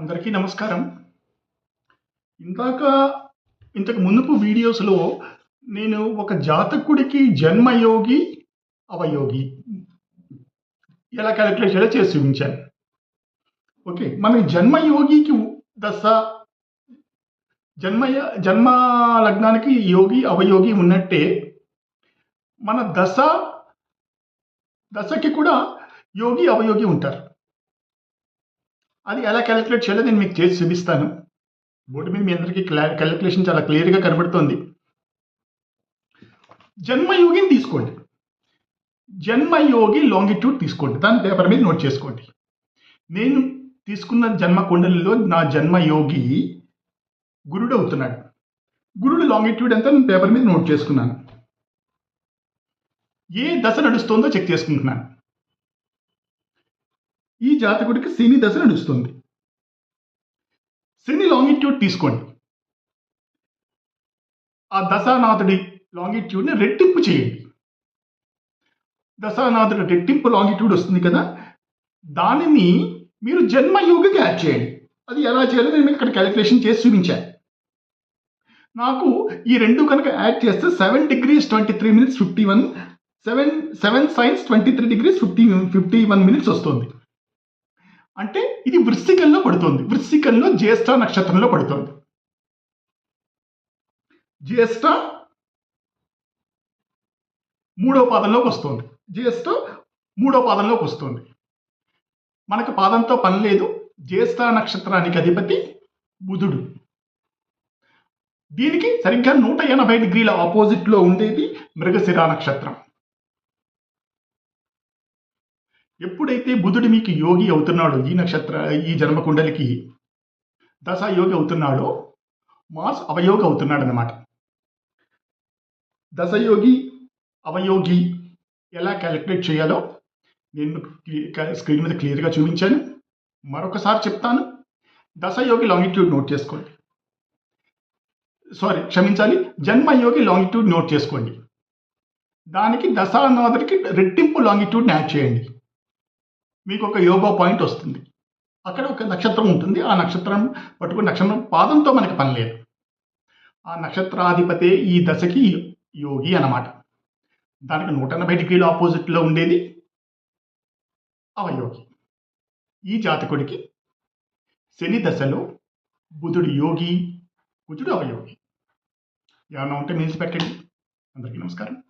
అందరికీ నమస్కారం. ఇందాక ఇంతకు మునుపు వీడియోస్లో నేను ఒక జాతకుడికి జన్మయోగి అవయోగి ఎలా క్యాలిక్యులేట్ చేయాలో చేసి చూపించాను. ఓకే మన జన్మయోగికి దశ జన్మ జన్మ లగ్నానికి యోగి అవయోగి ఉన్నట్టే మన దశ దశకి కూడా యోగి అవయోగి ఉంటారు. అది ఎలా క్యాలిక్యులేట్ చేయాలో నేను మీకు చేసి చూపిస్తాను. బోర్డు మీద మీ అందరికీ క్యాలిక్యులేషన్ చాలా క్లియర్గా కనబడుతుంది. జన్మయోగిని తీసుకోండి. జన్మయోగి లాంగిట్యూడ్ తీసుకోండి. దాని పేపర్ మీద నోట్ చేసుకోండి. నేను తీసుకున్న జన్మ కుండలిలో నా జన్మయోగి గురుడు అవుతున్నాడు గురుడు లాంగిట్యూడ్ ఎంత నేను పేపర్ మీద నోట్ చేసుకున్నాను. ఏ దశ నడుస్తుందో చెక్ చేసుకుంటున్నాను. ఈ జాతకుడికి శని దశ నడుస్తుంది. శని లాంగిట్యూడ్ తీసుకోండి. ఆ దశానాథుడి లాంగిట్యూడ్ని రెట్టింపు చేయండి. దశానాథుడి రెట్టింపు లాంగిట్యూడ్ వస్తుంది కదా దానిని మీరు జన్మయోగికి యాడ్ చేయండి. అది ఎలా చేయాలో నేను ఇక్కడ క్యాలిక్యులేషన్ చేసి చూపించాను. నాకు ఈ రెండు కనుక యాడ్ చేస్తే seven degrees twenty three minutes fifty one seven seven signs twenty three degrees fifty fifty one minutes వస్తుంది. అంటే ఇది వృశ్చికంలో పడుతుంది. వృశ్చికంలో జ్యేష్ఠ నక్షత్రంలో పడుతుంది. జ్యేష్ఠ మూడో పాదంలోకి వస్తుంది. జ్యేష్ఠ మూడో పాదంలోకి వస్తుంది. మనకు పాదంతో పని లేదు. జ్యేష్ఠ నక్షత్రానికి అధిపతి బుధుడు. దీనికి సరిగ్గా నూట ఎనభై డిగ్రీల ఆపోజిట్లో ఉండేది మృగశిర నక్షత్రం. ఎప్పుడైతే బుధుడు మీకు యోగి అవుతున్నాడో ఈ నక్షత్ర ఈ జన్మకుండలికి దశ యోగి అవుతున్నాడో మాస్ అవయోగి అవుతున్నాడు అనమాట దశయోగి అవయోగి ఎలా క్యాలిక్యులేట్ చేయాలో నేను స్క్రీన్ మీద క్లియర్గా చూపించాను. మరొకసారి చెప్తాను. దశయోగి లాంగిట్యూడ్ నోట్ చేసుకోండి. సారీ క్షమించాలి. జన్మయోగి లాంగిట్యూడ్ నోట్ చేసుకోండి. దానికి దశానాథుడికి రెట్టింపు లాంగిట్యూడ్ని యాడ్ చేయండి. మీకు ఒక యోగా పాయింట్ వస్తుంది. అక్కడ ఒక నక్షత్రం ఉంటుంది. ఆ నక్షత్రం పట్టుకుని నక్షత్రం పాదంతో మనకి పని లేదు. ఆ నక్షత్రాధిపతే ఈ దశకి యోగి అన్నమాట. దానికి నూట ఎనభై డిగ్రీల ఆపోజిట్లో ఉండేది అవయోగి. ఈ జాతకుడికి శని దశలో బుధుడు యోగి కుజుడు అవయోగి. ఏమన్నా ఉంటే నిలిచిపెట్టండి అందరికీ నమస్కారం.